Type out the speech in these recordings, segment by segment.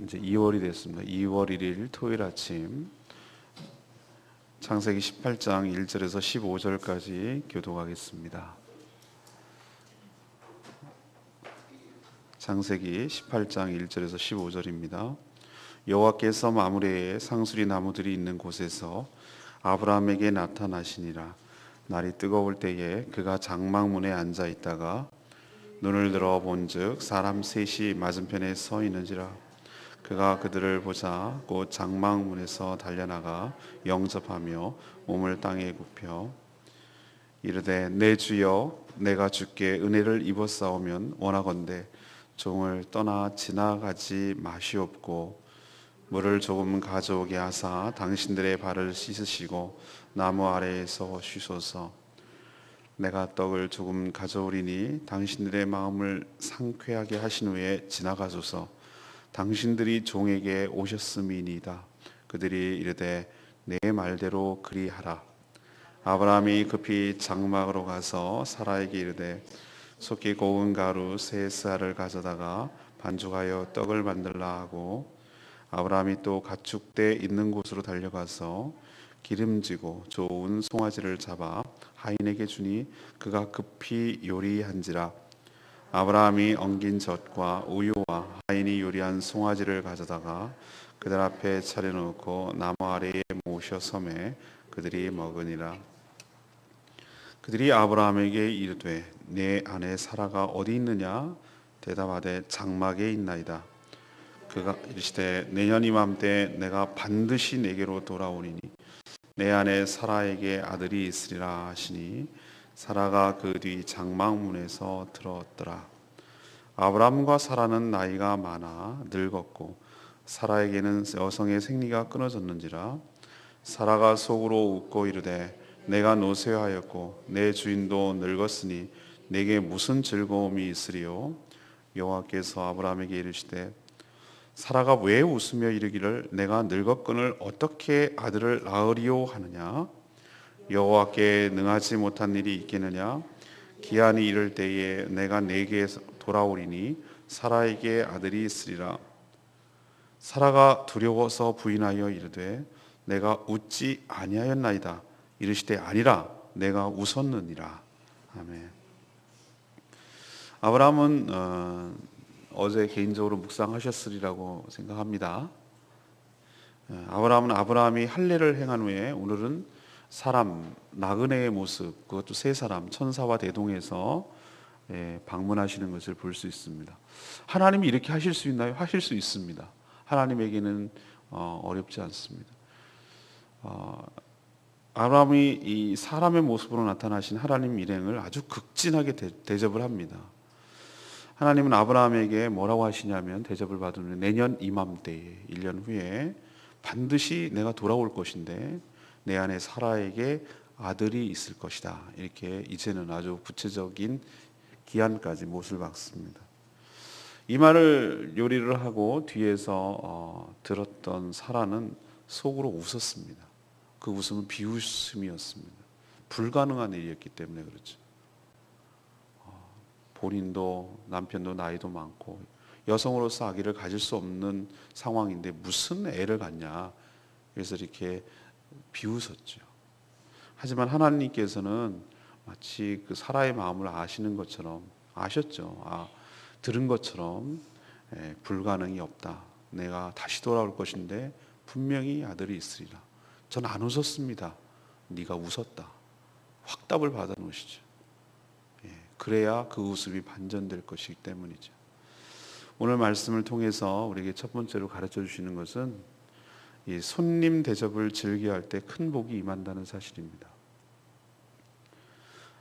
이제 2월이 됐습니다. 2월 1일 토요일 아침 창세기 18장 1절에서 15절까지 교독하겠습니다. 창세기 18장 1절에서 15절입니다. 여호와께서 마므레에 상수리 나무들이 있는 곳에서 아브라함에게 나타나시니라. 날이 뜨거울 때에 그가 장막문에 앉아 있다가 눈을 들어 본즉 사람 셋이 맞은편에 서 있는지라 그가 그들을 보자 곧 장막문에서 달려나가 영접하며 몸을 땅에 굽혀 이르되 내 주여 내가 주께 은혜를 입었사오면 원하건대 종을 떠나 지나가지 마시옵고 물을 조금 가져오게 하사 당신들의 발을 씻으시고 나무 아래에서 쉬소서. 내가 떡을 조금 가져오리니 당신들의 마음을 상쾌하게 하신 후에 지나가소서 당신들이 종에게 오셨음이니이다. 그들이 이르되 내 말대로 그리하라. 아브라함이 급히 장막으로 가서 사라에게 이르되 속히 고운 가루 세 쌀을 가져다가 반죽하여 떡을 만들라 하고 아브라함이 또 가축대 있는 곳으로 달려가서 기름지고 좋은 송아지를 잡아 하인에게 주니 그가 급히 요리한지라 아브라함이 엉긴 젖과 우유와 하인이 요리한 송아지를 가져다가 그들 앞에 차려놓고 나무 아래에 모셔 섬에 그들이 먹으니라. 그들이 아브라함에게 이르되 내 아내 사라가 어디 있느냐? 대답하되 장막에 있나이다. 그가 이르시되 내년 이맘때 내가 반드시 내게로 돌아오리니 내 아내 사라에게 아들이 있으리라 하시니 사라가 그 뒤 장막문에서 들었더라. 아브라함과 사라는 나이가 많아 늙었고 사라에게는 여성의 생리가 끊어졌는지라 사라가 속으로 웃고 이르되 내가 노쇠하였고 내 주인도 늙었으니 내게 무슨 즐거움이 있으리요? 여호와께서 아브라함에게 이르시되 사라가 왜 웃으며 이르기를 내가 늙었건을 어떻게 아들을 낳으리요 하느냐 여호와께 능하지 못한 일이 있겠느냐? 기한이 이를 때에 내가 내게 돌아오리니 사라에게 아들이 있으리라. 사라가 두려워서 부인하여 이르되 내가 웃지 아니하였나이다. 이르시되 아니라 내가 웃었느니라. 아멘. 아브라함은 어, 어제 개인적으로 묵상하셨으리라고 생각합니다. 예, 아브라함은 아브라함이 할례를 행한 후에 오늘은 사람 나그네의 모습 그것도 세 사람 천사와 대동해서 예, 방문하시는 것을 볼 수 있습니다. 하나님이 이렇게 하실 수 있나요? 하실 수 있습니다. 하나님에게는 어, 어렵지 않습니다. 어, 아브라함이 이 사람의 모습으로 나타나신 하나님 일행을 아주 극진하게 대접을 합니다. 하나님은 아브라함에게 뭐라고 하시냐면 대접을 받으면 내년 이맘때에 1년 후에 반드시 내가 돌아올 것인데 내 안에 사라에게 아들이 있을 것이다. 이렇게 이제는 아주 구체적인 기한까지 못을 박습니다. 이 말을 요리를 하고 뒤에서 어, 들었던 사라는 속으로 웃었습니다. 그 웃음은 비웃음이었습니다. 불가능한 일이었기 때문에 그렇죠. 본인도 남편도 나이도 많고 여성으로서 아기를 가질 수 없는 상황인데 무슨 애를 갖냐. 그래서 이렇게 비웃었죠. 하지만 하나님께서는 마치 그 사라의 마음을 아시는 것처럼 아셨죠. 아, 들은 것처럼 에, 불가능이 없다. 내가 다시 돌아올 것인데 분명히 아들이 있으리라. 전 안 웃었습니다. 네가 웃었다. 확답을 받아 놓으시죠. 그래야 그 웃음이 반전될 것이기 때문이죠. 오늘 말씀을 통해서 우리에게 첫 번째로 가르쳐 주시는 것은 이 손님 대접을 즐겨할 때 큰 복이 임한다는 사실입니다.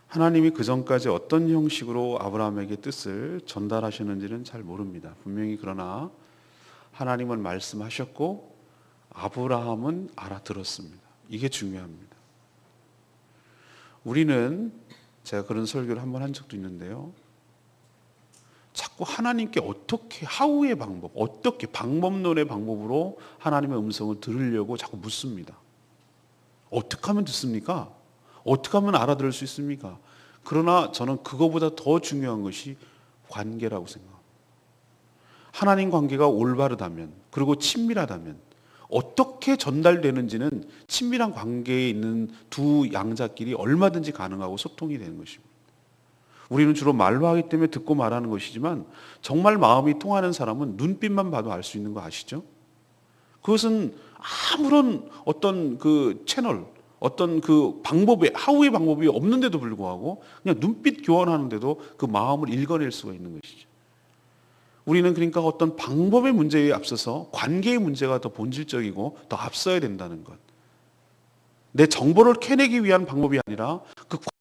하나님이 그 전까지 어떤 형식으로 아브라함에게 뜻을 전달하셨는지는 잘 모릅니다. 분명히 그러나 하나님은 말씀하셨고 아브라함은 알아들었습니다. 이게 중요합니다. 우리는 제가 그런 설교를 한 번 한 적도 있는데요. 자꾸 하나님께 어떻게 하우의 방법, 어떻게 방법론의 방법으로 하나님의 음성을 들으려고 자꾸 묻습니다. 어떻게 하면 듣습니까? 어떻게 하면 알아들을 수 있습니까? 그러나 저는 그거보다 더 중요한 것이 관계라고 생각합니다. 하나님 관계가 올바르다면 그리고 친밀하다면 어떻게 전달되는지는 친밀한 관계에 있는 두 양자끼리 얼마든지 가능하고 소통이 되는 것입니다. 우리는 주로 말로 하기 때문에 듣고 말하는 것이지만 정말 마음이 통하는 사람은 눈빛만 봐도 알 수 있는 거 아시죠? 그것은 아무런 어떤 그 채널, 어떤 그 방법이 하우의 방법이 없는데도 불구하고 그냥 눈빛 교환하는데도 그 마음을 읽어낼 수가 있는 것이죠. 우리는 그러니까 어떤 방법의 문제에 앞서서 관계의 문제가 더 본질적이고 더 앞서야 된다는 것. 내 정보를 캐내기 위한 방법이 아니라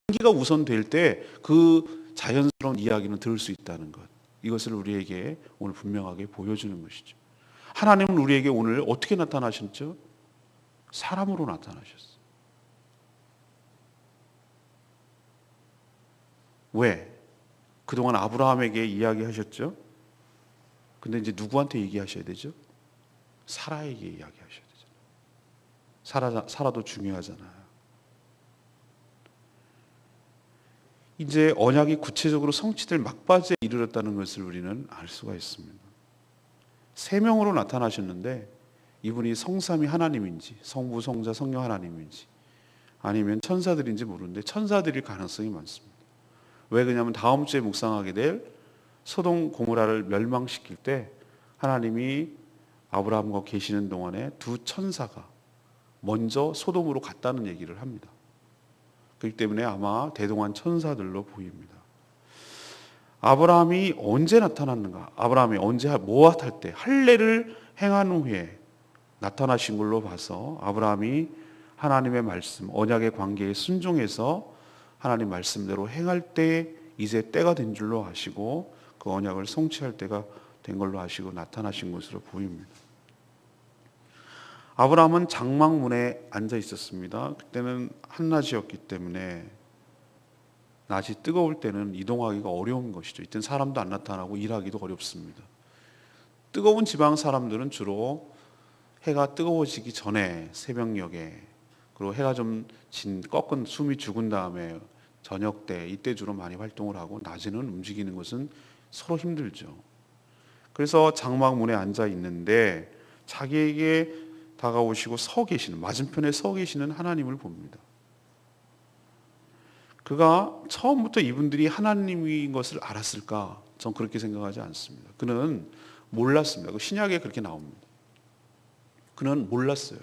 그 관계가 우선될 때 그 자연스러운 이야기는 들을 수 있다는 것. 이것을 우리에게 오늘 분명하게 보여주는 것이죠. 하나님은 우리에게 오늘 어떻게 나타나셨죠? 사람으로 나타나셨어요. 왜? 그동안 아브라함에게 이야기하셨죠? 근데 이제 누구한테 얘기하셔야 되죠? 사라에게 이야기하셔야 되죠. 사라, 사라도 중요하잖아요. 이제 언약이 구체적으로 성취될 막바지에 이르렀다는 것을 우리는 알 수가 있습니다. 세 명으로 나타나셨는데 이분이 성삼이 하나님인지 성부 성자 성령 하나님인지 아니면 천사들인지 모르는데 천사들일 가능성이 많습니다. 왜 그러냐면 다음 주에 묵상하게 될 소동 고모라를 멸망시킬 때 하나님이 아브라함과 계시는 동안에 두 천사가 먼저 소돔으로 갔다는 얘기를 합니다. 그렇기 때문에 아마 대동한 천사들로 보입니다. 아브라함이 언제 나타났는가? 아브라함이 언제 모압 할때 할례를 행한 후에 나타나신 걸로 봐서 아브라함이 하나님의 말씀, 언약의 관계에 순종해서 하나님 말씀대로 행할 때 이제 때가 된 줄로 아시고 그 언약을 성취할 때가 된 걸로 아시고 나타나신 것으로 보입니다. 아브라함은 장막문에 앉아 있었습니다. 그때는 한낮이었기 때문에 낮이 뜨거울 때는 이동하기가 어려운 것이죠. 이때 사람도 안 나타나고 일하기도 어렵습니다. 뜨거운 지방 사람들은 주로 해가 뜨거워지기 전에 새벽녘에 그리고 해가 좀 진 꺾은 숨이 죽은 다음에 저녁 때 이때 주로 많이 활동을 하고 낮에는 움직이는 것은 서로 힘들죠. 그래서 장막문에 앉아 있는데 자기에게 다가오시고 서 계시는 맞은편에 서 계시는 하나님을 봅니다. 그가 처음부터 이분들이 하나님인 것을 알았을까? 전 그렇게 생각하지 않습니다. 그는 몰랐습니다. 그 신약에 그렇게 나옵니다. 그는 몰랐어요.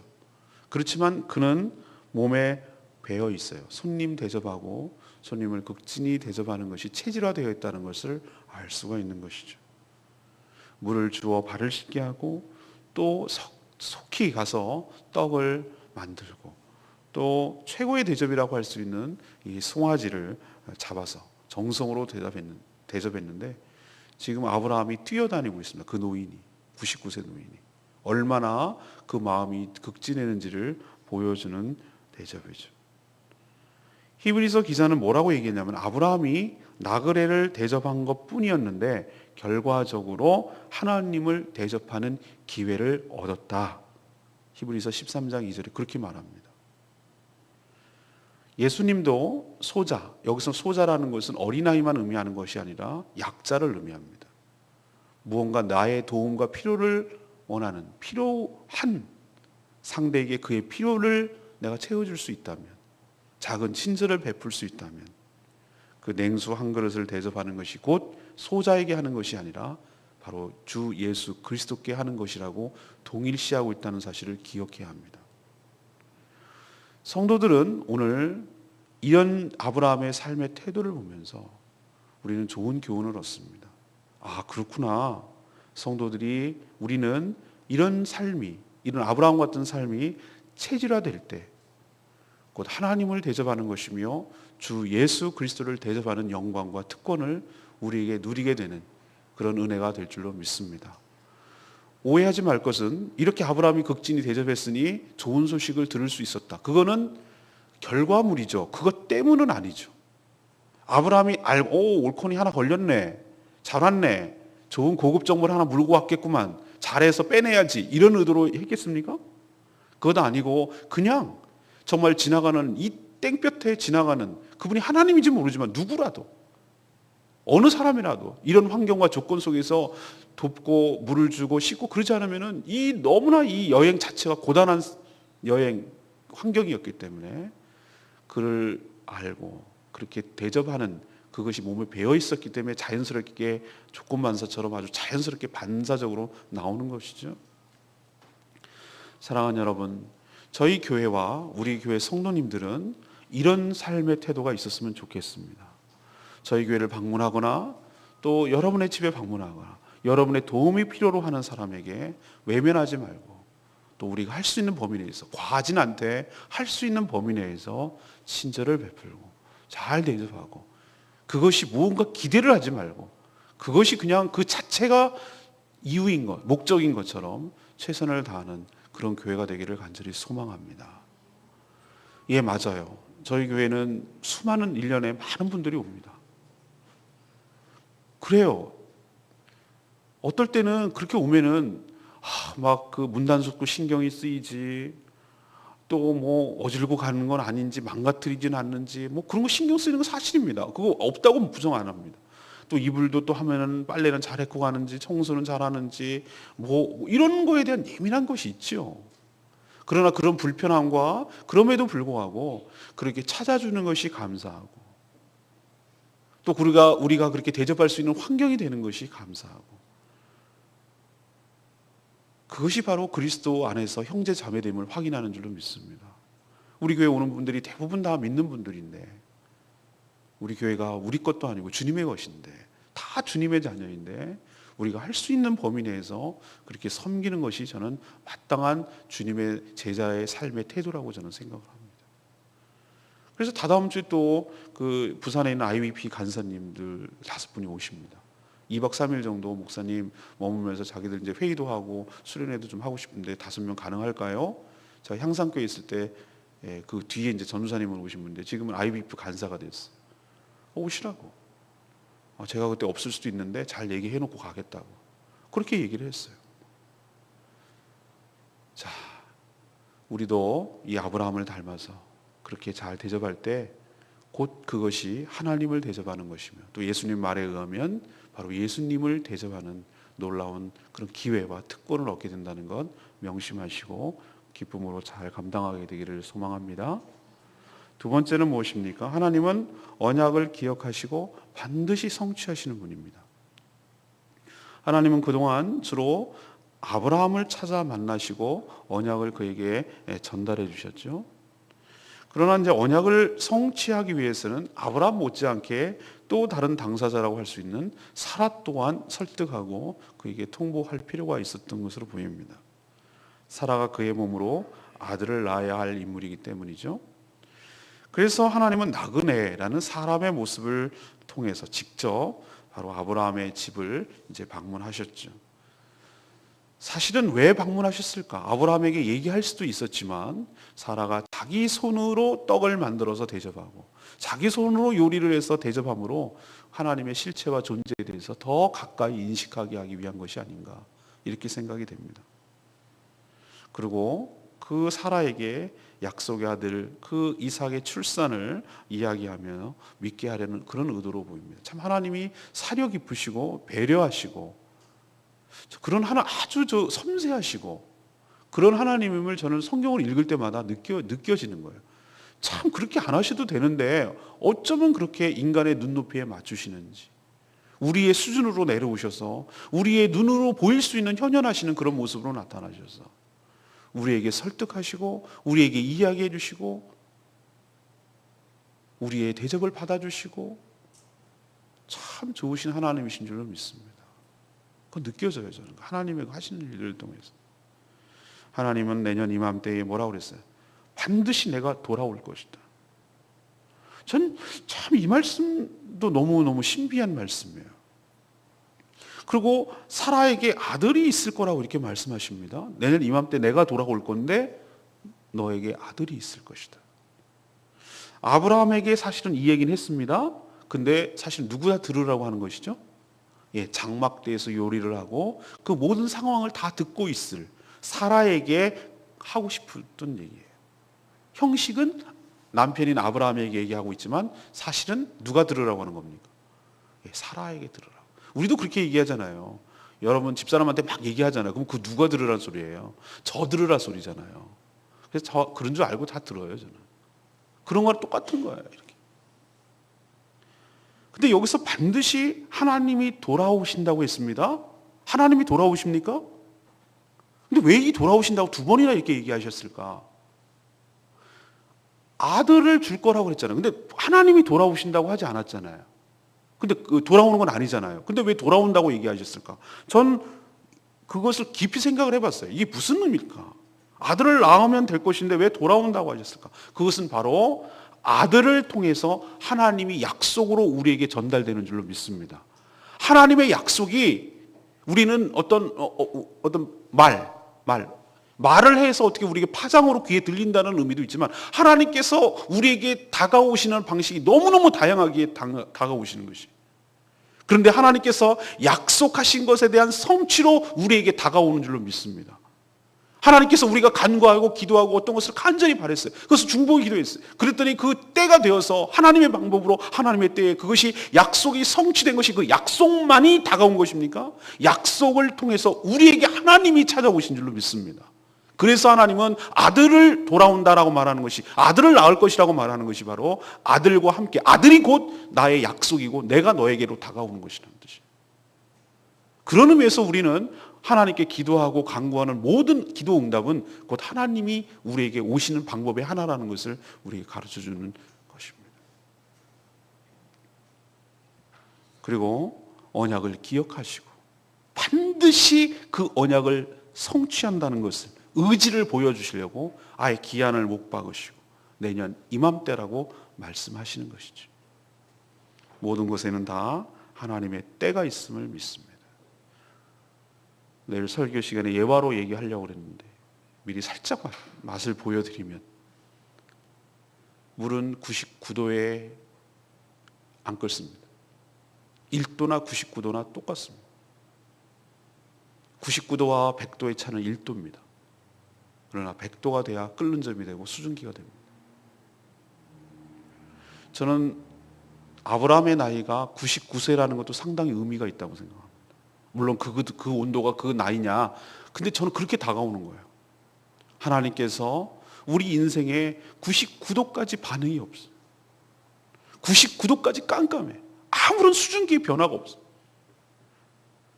그렇지만 그는 몸에 배어 있어요. 손님 대접하고 손님을 극진히 대접하는 것이 체질화되어 있다는 것을 알 수가 있는 것이죠. 물을 주어 발을 씻게 하고 또 속히 가서 떡을 만들고 또 최고의 대접이라고 할 수 있는 이 송아지를 잡아서 정성으로 대접했는데 지금 아브라함이 뛰어다니고 있습니다. 그 노인이 99세 노인이 얼마나 그 마음이 극진했는지를 보여주는 대접이죠. 히브리서 기자는 뭐라고 얘기했냐면 아브라함이 나그레를 대접한 것 뿐이었는데 결과적으로 하나님을 대접하는 기회를 얻었다. 히브리서 13장 2절에 그렇게 말합니다. 예수님도 소자, 여기서 소자라는 것은 어린아이만 의미하는 것이 아니라 약자를 의미합니다. 무언가 나의 도움과 필요를 원하는 필요한 상대에게 그의 필요를 내가 채워줄 수 있다면 작은 친절을 베풀 수 있다면 그 냉수 한 그릇을 대접하는 것이 곧 소자에게 하는 것이 아니라 바로 주 예수 그리스도께 하는 것이라고 동일시하고 있다는 사실을 기억해야 합니다. 성도들은 오늘 이런 아브라함의 삶의 태도를 보면서 우리는 좋은 교훈을 얻습니다. 아, 그렇구나. 성도들이 우리는 이런 삶이, 이런 아브라함 같은 삶이 체질화될 때, 곧 하나님을 대접하는 것이며 주 예수 그리스도를 대접하는 영광과 특권을 우리에게 누리게 되는 그런 은혜가 될 줄로 믿습니다. 오해하지 말 것은 이렇게 아브라함이 극진히 대접했으니 좋은 소식을 들을 수 있었다. 그거는 결과물이죠. 그것 때문은 아니죠. 아브라함이 알고 오 올콘이 하나 걸렸네. 잘 왔네. 좋은 고급 정보를 하나 물고 왔겠구만. 잘해서 빼내야지. 이런 의도로 했겠습니까? 그것 아니고 그냥 정말 지나가는 이 땡볕에 지나가는 그분이 하나님인지 모르지만 누구라도 어느 사람이라도 이런 환경과 조건 속에서 돕고 물을 주고 씻고 그러지 않으면은 이 너무나 이 여행 자체가 고단한 여행 환경이었기 때문에 그를 알고 그렇게 대접하는 그것이 몸에 배어 있었기 때문에 자연스럽게 조건반사처럼 아주 자연스럽게 반사적으로 나오는 것이죠. 사랑하는 여러분, 저희 교회와 우리 교회 성도님들은 이런 삶의 태도가 있었으면 좋겠습니다. 저희 교회를 방문하거나 또 여러분의 집에 방문하거나 여러분의 도움이 필요로 하는 사람에게 외면하지 말고 또 우리가 할 수 있는 범위 내에서 과하진 않되 할 수 있는 범위 내에서 친절을 베풀고 잘 대접하고 그것이 무언가 기대를 하지 말고 그것이 그냥 그 자체가 이유인 것, 목적인 것처럼 최선을 다하는 그런 교회가 되기를 간절히 소망합니다. 예, 맞아요. 저희 교회는 수많은 일년에 많은 분들이 옵니다. 그래요. 어떨 때는 그렇게 오면은 아, 막그 문단속도 신경이 쓰이지 또 뭐 어질고 가는 건 아닌지 망가뜨리지는 않는지 뭐 그런 거 신경 쓰이는 건 사실입니다. 그거 없다고 부정 안 합니다. 또 이불도 또 하면은 빨래는 잘 했고 가는지 청소는 잘하는지 뭐 이런 거에 대한 예민한 것이 있지요. 그러나 그런 불편함과 그럼에도 불구하고 그렇게 찾아주는 것이 감사하고 또 우리가 우리가 그렇게 대접할 수 있는 환경이 되는 것이 감사하고 그것이 바로 그리스도 안에서 형제 자매됨을 확인하는 줄로 믿습니다. 우리 교회 오는 분들이 대부분 다 믿는 분들인데 우리 교회가 우리 것도 아니고 주님의 것인데 다 주님의 자녀인데 우리가 할 수 있는 범위 내에서 그렇게 섬기는 것이 저는 마땅한 주님의 제자의 삶의 태도라고 저는 생각을 합니다. 그래서 다다음 주에 또 그 부산에 있는 IVP 간사님들 다섯 분이 오십니다. 2박 3일 정도 목사님 머물면서 자기들 이제 회의도 하고 수련회도 좀 하고 싶은데 다섯 명 가능할까요? 제가 향상교에 있을 때 그 뒤에 이제 전우사님을 오신 분인데 지금은 IVF 간사가 됐어요. 어, 오시라고. 어, 제가 그때 없을 수도 있는데 잘 얘기해 놓고 가겠다고. 그렇게 얘기를 했어요. 자, 우리도 이 아브라함을 닮아서 그렇게 잘 대접할 때 곧 그것이 하나님을 대접하는 것이며 또 예수님 말에 의하면 바로 예수님을 대접하는 놀라운 그런 기회와 특권을 얻게 된다는 것 명심하시고 기쁨으로 잘 감당하게 되기를 소망합니다. 두 번째는 무엇입니까? 하나님은 언약을 기억하시고 반드시 성취하시는 분입니다. 하나님은 그동안 주로 아브라함을 찾아 만나시고 언약을 그에게 전달해 주셨죠. 그러나 이제 언약을 성취하기 위해서는 아브라함 못지않게 또 다른 당사자라고 할 수 있는 사라 또한 설득하고 그에게 통보할 필요가 있었던 것으로 보입니다. 사라가 그의 몸으로 아들을 낳아야 할 인물이기 때문이죠. 그래서 하나님은 나그네라는 사람의 모습을 통해서 직접 바로 아브라함의 집을 이제 방문하셨죠. 사실은 왜 방문하셨을까? 아브라함에게 얘기할 수도 있었지만 사라가 자기 손으로 떡을 만들어서 대접하고 자기 손으로 요리를 해서 대접함으로 하나님의 실체와 존재에 대해서 더 가까이 인식하게 하기 위한 것이 아닌가 이렇게 생각이 됩니다. 그리고 그 사라에게 약속의 아들 그 이삭의 출산을 이야기하며 믿게 하려는 그런 의도로 보입니다. 참 하나님이 사려 깊으시고 배려하시고 그런 하나 아주 저 섬세하시고 그런 하나님임을 저는 성경을 읽을 때마다 느껴 느껴지는 거예요. 참 그렇게 안 하셔도 되는데 어쩌면 그렇게 인간의 눈높이에 맞추시는지 우리의 수준으로 내려오셔서 우리의 눈으로 보일 수 있는 현현하시는 그런 모습으로 나타나셔서 우리에게 설득하시고 우리에게 이야기해 주시고 우리의 대접을 받아주시고 참 좋으신 하나님이신 줄로 믿습니다. 그 느껴져요 저는 하나님의 하시는 일을 통해서 하나님은 내년 이맘때에 뭐라고 그랬어요? 반드시 내가 돌아올 것이다. 전 참 이 말씀도 너무 너무 신비한 말씀이에요. 그리고 사라에게 아들이 있을 거라고 이렇게 말씀하십니다. 내년 이맘때 내가 돌아올 건데 너에게 아들이 있을 것이다. 아브라함에게 사실은 이 얘기는 했습니다. 근데 사실 누구나 들으라고 하는 것이죠? 예, 장막대에서 요리를 하고 그 모든 상황을 다 듣고 있을 사라에게 하고 싶었던 얘기예요. 형식은 남편인 아브라함에게 얘기하고 있지만 사실은 누가 들으라고 하는 겁니까? 예, 사라에게 들으라. 우리도 그렇게 얘기하잖아요. 여러분 집사람한테 막 얘기하잖아요. 그럼 그 누가 들으란 소리예요? 저 들으라 소리잖아요. 그래서 저 그런 줄 알고 다 들어요, 저는. 그런 거랑 똑같은 거예요, 이렇게. 근데 여기서 반드시 하나님이 돌아오신다고 했습니다. 하나님이 돌아오십니까? 근데 왜 이 돌아오신다고 두 번이나 이렇게 얘기하셨을까? 아들을 줄 거라고 그랬잖아요. 근데 하나님이 돌아오신다고 하지 않았잖아요. 근데 그 돌아오는 건 아니잖아요. 근데 왜 돌아온다고 얘기하셨을까? 전 그것을 깊이 생각을 해봤어요. 이게 무슨 의미일까? 아들을 낳으면 될 것인데 왜 돌아온다고 하셨을까? 그것은 바로 아들을 통해서 하나님이 약속으로 우리에게 전달되는 줄로 믿습니다. 하나님의 약속이 우리는 어떤 어, 어, 어떤 말, 말, 말을 해서 어떻게 우리에게 파장으로 귀에 들린다는 의미도 있지만 하나님께서 우리에게 다가오시는 방식이 너무너무 다양하게 다- 다가오시는 것이. 그런데 하나님께서 약속하신 것에 대한 성취로 우리에게 다가오는 줄로 믿습니다. 하나님께서 우리가 간구하고 기도하고 어떤 것을 간절히 바랬어요. 그것을 중보의 기도했어요. 그랬더니 그 때가 되어서 하나님의 방법으로 하나님의 때에 그것이 약속이 성취된 것이 그 약속만이 다가온 것입니까? 약속을 통해서 우리에게 하나님이 찾아오신 줄로 믿습니다. 그래서 하나님은 아들을 돌아온다라고 말하는 것이 아들을 낳을 것이라고 말하는 것이 바로 아들과 함께 아들이 곧 나의 약속이고 내가 너에게로 다가오는 것이라는 뜻이에요. 그런 의미에서 우리는 하나님께 기도하고 간구하는 모든 기도 응답은 곧 하나님이 우리에게 오시는 방법의 하나라는 것을 우리에게 가르쳐 주는 것입니다. 그리고 언약을 기억하시고 반드시 그 언약을 성취한다는 것을 의지를 보여주시려고 아예 기한을 못 박으시고 내년 이맘때라고 말씀하시는 것이죠. 모든 것에는 다 하나님의 때가 있음을 믿습니다. 내일 설교 시간에 예화로 얘기하려고 그랬는데 미리 살짝 맛을 보여드리면 물은 99도에 안 끓습니다. 1도나 99도나 똑같습니다. 99도와 100도의 차는 1도입니다. 그러나 100도가 돼야 끓는 점이 되고 수증기가 됩니다. 저는 아브라함의 나이가 99세라는 것도 상당히 의미가 있다고 생각합니다. 물론 그, 그, 그 온도가 그 나이냐. 근데 저는 그렇게 다가오는 거예요. 하나님께서 우리 인생에 99도까지 반응이 없어요. 99도까지 깜깜해. 아무런 수증기의 변화가 없어.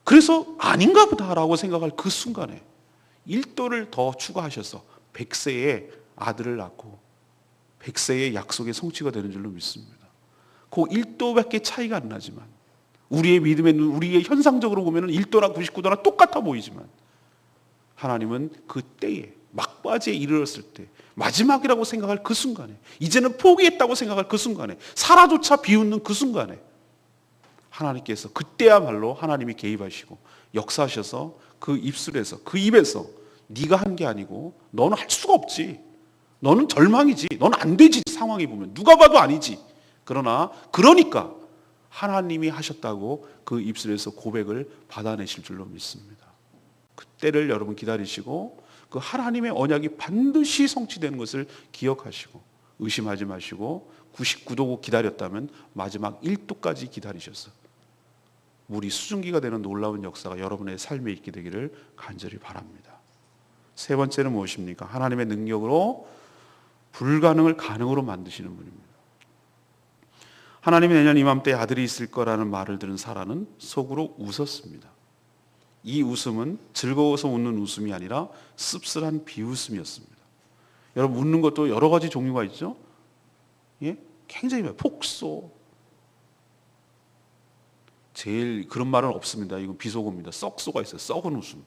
그래서 아닌가 보다라고 생각할 그 순간에 1도를 더 추가하셔서 100세에 아들을 낳고 100세의 약속의 성취가 되는 줄로 믿습니다. 그 1도밖에 차이가 안 나지만 우리의 믿음의 눈, 우리의 현상적으로 보면 1도나 99도나 똑같아 보이지만 하나님은 그 때에 막바지에 이르렀을 때 마지막이라고 생각할 그 순간에 이제는 포기했다고 생각할 그 순간에 사라조차 비웃는 그 순간에 하나님께서 그때야말로 하나님이 개입하시고 역사하셔서 그 입술에서 그 입에서 네가 한 게 아니고 너는 할 수가 없지. 너는 절망이지. 너는 안 되지. 상황이 보면 누가 봐도 아니지. 그러나 그러니까 하나님이 하셨다고 그 입술에서 고백을 받아내실 줄로 믿습니다. 그때를 여러분 기다리시고 그 하나님의 언약이 반드시 성취되는 것을 기억하시고 의심하지 마시고 99도 기다렸다면 마지막 1도까지 기다리셔서 물이 수증기가 되는 놀라운 역사가 여러분의 삶에 있게 되기를 간절히 바랍니다. 세 번째는 무엇입니까? 하나님의 능력으로 불가능을 가능으로 만드시는 분입니다. 하나님이 내년 이맘때 아들이 있을 거라는 말을 들은 사라는 속으로 웃었습니다. 이 웃음은 즐거워서 웃는 웃음이 아니라 씁쓸한 비웃음이었습니다. 여러분 웃는 것도 여러 가지 종류가 있죠. 예? 굉장히. 폭소. 제일 그런 말은 없습니다. 이건 비속어입니다. 썩소가 있어요. 썩은 웃음.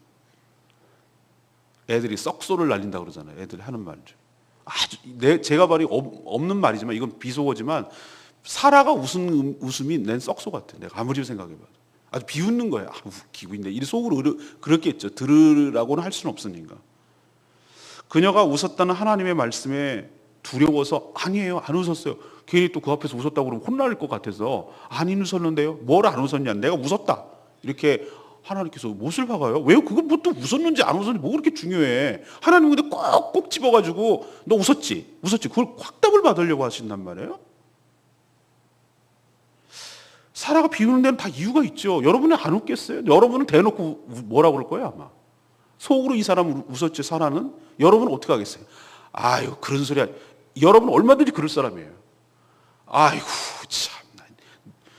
애들이 썩소를 날린다 그러잖아요. 애들이 하는 말이죠. 아주 내 제가 말이 없- 없는 말이지만 이건 비속어지만 사라가 웃은 음- 웃음이 낸 썩소 같아. 내가 아무리 생각해봐도 아주 비웃는 거예요. 아, 웃기고 있네. 이 속으로 그렇겠죠. 들으라고는 할 수는 없으니까. 그녀가 웃었다는 하나님의 말씀에 두려워서 아니에요 안 웃었어요. 괜히 또 그 앞에서 웃었다고 그러면 혼날 것 같아서 안 웃었는데요. 뭘 안 웃었냐? 내가 웃었다. 이렇게 하나님께서 못을 박아요. 왜요? 그거 뭐 또 웃었는지 안 웃었는지 뭐 그렇게 중요해? 하나님 근데 꼭꼭 집어가지고 너 웃었지? 웃었지? 그걸 확답을 받으려고 하신단 말이에요. 사라가 비우는 데는 다 이유가 있죠. 여러분은 안 웃겠어요? 여러분은 대놓고 우- 뭐라 그럴 거예요, 아마. 속으로 이 사람 웃었지, 사라는? 여러분은 어떻게 하겠어요? 아유, 그런 소리. 하- 여러분 얼마든지 그럴 사람이에요. 아이고, 참.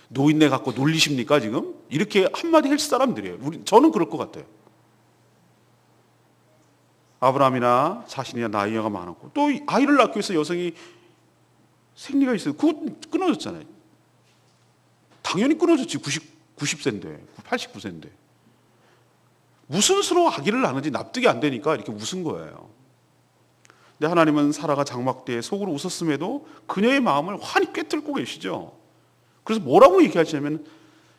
노인네 갖고 놀리십니까, 지금? 이렇게 한마디 할 사람들이에요. 우리, 저는 그럴 것 같아요. 아브라함이나 자신이나 나이가 많았고, 또 아이를 낳기 위해서 여성이 생리가 있어요. 그거 끊어졌잖아요. 당연히 끊어졌지. 90, 90세인데, 89세인데. 무슨 수로 아기를 낳는지 납득이 안 되니까 이렇게 웃은 거예요. 근데 하나님은 사라가 장막 때에 속으로 웃었음에도 그녀의 마음을 환히 꿰뚫고 계시죠. 그래서 뭐라고 얘기하시냐면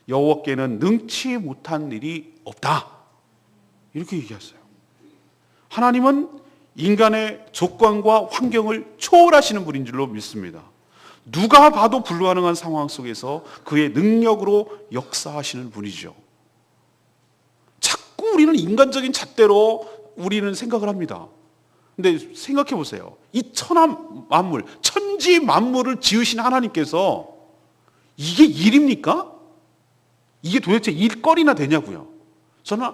여호와께는 능치 못한 일이 없다. 이렇게 얘기했어요. 하나님은 인간의 조건과 환경을 초월하시는 분인 줄로 믿습니다. 누가 봐도 불가능한 상황 속에서 그의 능력으로 역사하시는 분이죠. 자꾸 우리는 인간적인 잣대로 우리는 생각을 합니다. 근데 생각해 보세요. 이 천하 만물, 천지 만물을 지으신 하나님께서 이게 일입니까? 이게 도대체 일거리나 되냐고요. 저는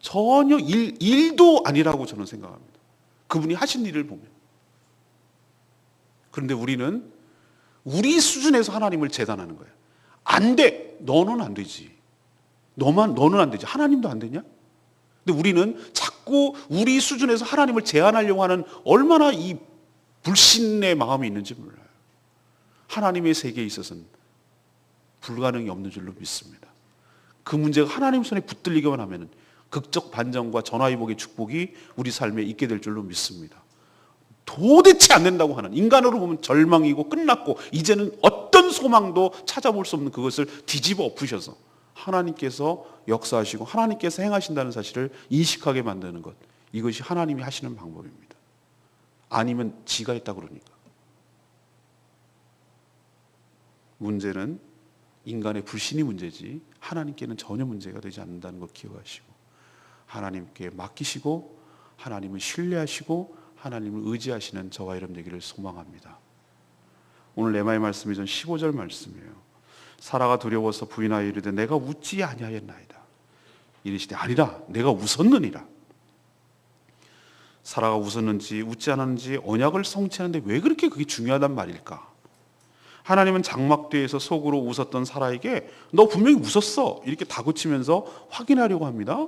전혀 일, 일도 아니라고 저는 생각합니다. 그분이 하신 일을 보면. 그런데 우리는 우리 수준에서 하나님을 재단하는 거예요. 안 돼. 너는 안 되지. 너만, 너는 안 되지. 하나님도 안 되냐? 근데 우리는 자꾸 우리 수준에서 하나님을 제한하려고 하는 얼마나 이 불신의 마음이 있는지 몰라요. 하나님의 세계에 있어서는 불가능이 없는 줄로 믿습니다. 그 문제가 하나님 손에 붙들리기만 하면 극적 반전과 전화위복의 축복이 우리 삶에 있게 될 줄로 믿습니다. 도대체 안 된다고 하는 인간으로 보면 절망이고 끝났고 이제는 어떤 소망도 찾아볼 수 없는 그것을 뒤집어 엎으셔서 하나님께서 역사하시고 하나님께서 행하신다는 사실을 인식하게 만드는 것 이것이 하나님이 하시는 방법입니다. 아니면 지가 했다 그러니까. 문제는 인간의 불신이 문제지 하나님께는 전혀 문제가 되지 않는다는 것 기억하시고 하나님께 맡기시고 하나님을 신뢰하시고 하나님을 의지하시는 저와 여러분 되기를 소망합니다. 오늘 레마의 말씀이 전 15절 말씀이에요. 사라가 두려워서 부인하여 이르되 내가 웃지 아니하였나이다. 이르시되 아니라 내가 웃었느니라. 사라가 웃었는지 웃지 않았는지 언약을 성취하는데 왜 그렇게 그게 중요하단 말일까? 하나님은 장막 뒤에서 속으로 웃었던 사라에게 너 분명히 웃었어 이렇게 다그치면서 확인하려고 합니다.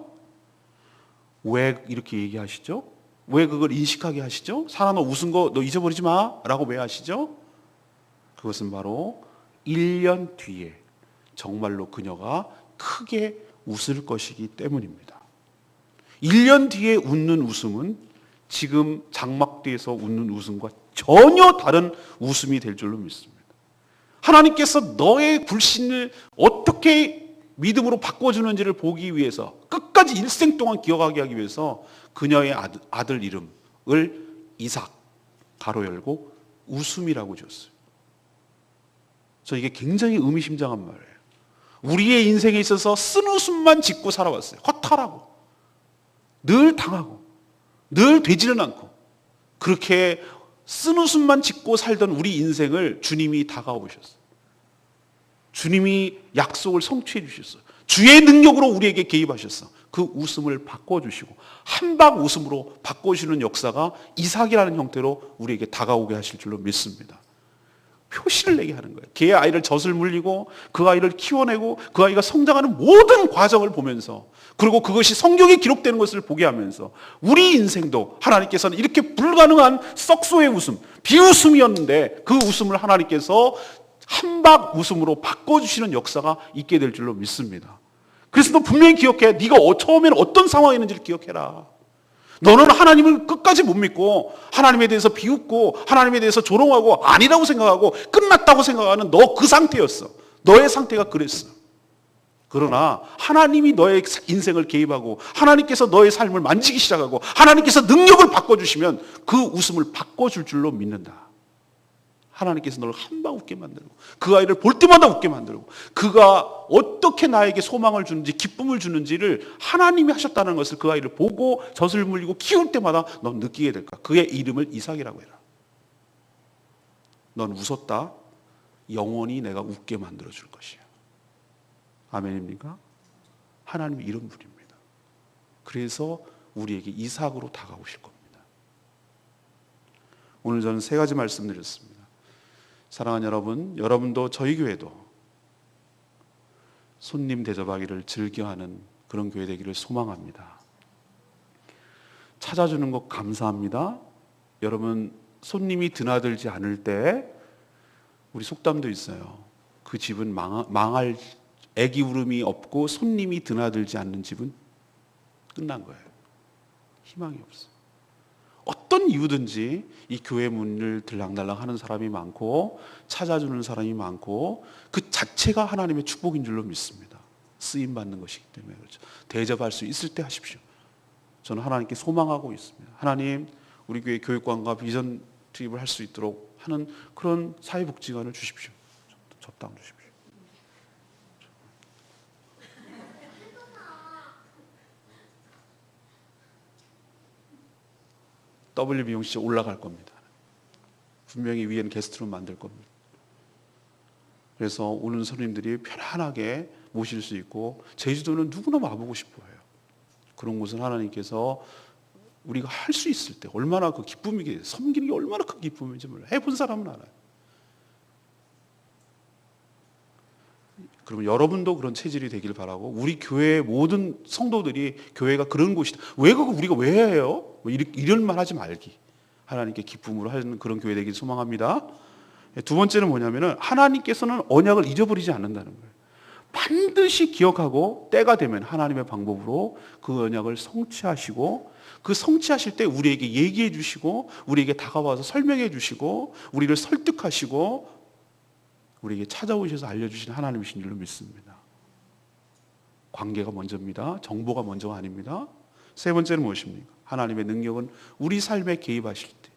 왜 이렇게 얘기하시죠? 왜 그걸 인식하게 하시죠? 사라 너 웃은 거 너 잊어버리지 마라고 왜 하시죠? 그것은 바로 1년 뒤에 정말로 그녀가 크게 웃을 것이기 때문입니다. 1년 뒤에 웃는 웃음은 지금 장막 뒤에서 웃는 웃음과 전혀 다른 웃음이 될 줄로 믿습니다. 하나님께서 너의 불신을 어떻게 믿음으로 바꿔주는지를 보기 위해서 끝까지 일생 동안 기억하게 하기 위해서 그녀의 아들, 아들 이름을 이삭 가로 열고 웃음이라고 지었어요. 저 이게 굉장히 의미심장한 말이에요. 우리의 인생에 있어서 쓴웃음만 짓고 살아왔어요. 허탈하고 늘 당하고 늘 되지는 않고 그렇게 쓴웃음만 짓고 살던 우리 인생을 주님이 다가오셨어요. 주님이 약속을 성취해 주셨어요. 주의 능력으로 우리에게 개입하셨어. 그 웃음을 바꿔주시고 한박 웃음으로 바꿔주는 역사가 이삭이라는 형태로 우리에게 다가오게 하실 줄로 믿습니다. 표시를 내게 하는 거예요. 걔의 아이를 젖을 물리고 그 아이를 키워내고 그 아이가 성장하는 모든 과정을 보면서 그리고 그것이 성경에 기록되는 것을 보게 하면서 우리 인생도 하나님께서는 이렇게 불가능한 썩소의 웃음, 비웃음이었는데 그 웃음을 하나님께서 한박 웃음으로 바꿔주시는 역사가 있게 될 줄로 믿습니다. 그래서 너 분명히 기억해. 네가 어- 처음에는 어떤 상황이었는지를 기억해라. 너는 하나님을 끝까지 못 믿고 하나님에 대해서 비웃고 하나님에 대해서 조롱하고 아니라고 생각하고 끝났다고 생각하는 너 그 상태였어. 너의 상태가 그랬어. 그러나 하나님이 너의 인생을 개입하고 하나님께서 너의 삶을 만지기 시작하고 하나님께서 능력을 바꿔주시면 그 웃음을 바꿔줄 줄로 믿는다. 하나님께서 너를 한방 웃게 만들고 그 아이를 볼 때마다 웃게 만들고 그가 어떻게 나에게 소망을 주는지 기쁨을 주는지를 하나님이 하셨다는 것을 그 아이를 보고 젖을 물리고 키울 때마다 넌 느끼게 될 거야. 그의 이름을 이삭이라고 해라. 넌 웃었다. 영원히 내가 웃게 만들어 줄 것이야. 아멘입니까? 하나님이 이런 분입니다. 그래서 우리에게 이삭으로 다가오실 겁니다. 오늘 저는 세 가지 말씀드렸습니다. 사랑하는 여러분, 여러분도 저희 교회도 손님 대접하기를 즐겨하는 그런 교회 되기를 소망합니다. 찾아주는 것 감사합니다. 여러분 손님이 드나들지 않을 때 우리 속담도 있어요. 그 집은 망, 망할 애기 울음이 없고 손님이 드나들지 않는 집은 끝난 거예요. 희망이 없어. 어떤 이유든지 이 교회 문을 들락날락 하는 사람이 많고 찾아주는 사람이 많고 그 자체가 하나님의 축복인 줄로 믿습니다. 쓰임 받는 것이기 때문에 그렇죠. 대접할 수 있을 때 하십시오. 저는 하나님께 소망하고 있습니다. 하나님, 우리 교회 교육관과 비전 투입을 할 수 있도록 하는 그런 사회복지관을 주십시오. 적당 주십시오. W 미용실 올라갈 겁니다. 분명히 위에는 게스트룸 만들 겁니다. 그래서 오는 손님들이 편안하게 모실 수 있고 제주도는 누구나 와보고 싶어해요. 그런 곳은 하나님께서 우리가 할 수 있을 때 얼마나 그 기쁨이게 섬기는 게 얼마나 큰 기쁨인지 몰라요. 해본 사람은 알아요. 그러면 여러분도 그런 체질이 되길 바라고 우리 교회 모든 성도들이 교회가 그런 곳이다. 왜 그거 우리가 왜 해요? 뭐 이런, 말 하지 말기. 하나님께 기쁨으로 하는 그런 교회 되길 소망합니다. 두 번째는 뭐냐면은 하나님께서는 언약을 잊어버리지 않는다는 거예요. 반드시 기억하고 때가 되면 하나님의 방법으로 그 언약을 성취하시고 그 성취하실 때 우리에게 얘기해 주시고 우리에게 다가와서 설명해 주시고 우리를 설득하시고 우리에게 찾아오셔서 알려주신 하나님이신 줄로 믿습니다. 관계가 먼저입니다. 정보가 먼저가 아닙니다. 세 번째는 무엇입니까? 하나님의 능력은 우리 삶에 개입하실 때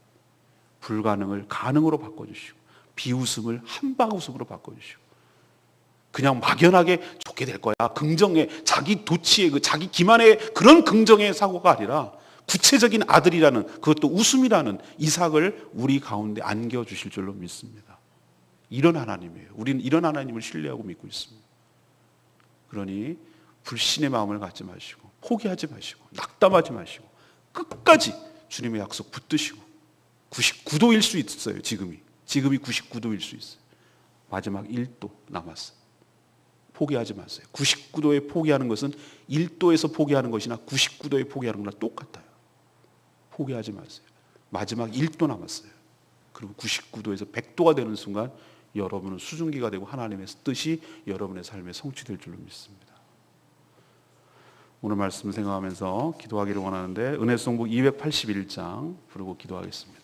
불가능을 가능으로 바꿔주시고 비웃음을 한방웃음으로 바꿔주시고 그냥 막연하게 좋게 될 거야. 긍정의 자기 도치의 그 자기 기만의 그런 긍정의 사고가 아니라 구체적인 아들이라는 그것도 웃음이라는 이삭을 우리 가운데 안겨 주실 줄로 믿습니다. 이런 하나님이에요. 우리는 이런 하나님을 신뢰하고 믿고 있습니다. 그러니 불신의 마음을 갖지 마시고 포기하지 마시고 낙담하지 마시고 끝까지 주님의 약속 붙드시고 99도일 수 있어요. 지금이 지금이 99도일 수 있어요. 마지막 1도 남았어요. 포기하지 마세요. 99도에 포기하는 것은 1도에서 포기하는 것이나 99도에 포기하는 거나 똑같아요. 포기하지 마세요. 마지막 1도 남았어요. 그리고 99도에서 100도가 되는 순간 여러분은 수증기가 되고 하나님의 뜻이 여러분의 삶에 성취될 줄로 믿습니다. 오늘 말씀 생각하면서 기도하기를 원하는데 은혜송복 281장 부르고 기도하겠습니다.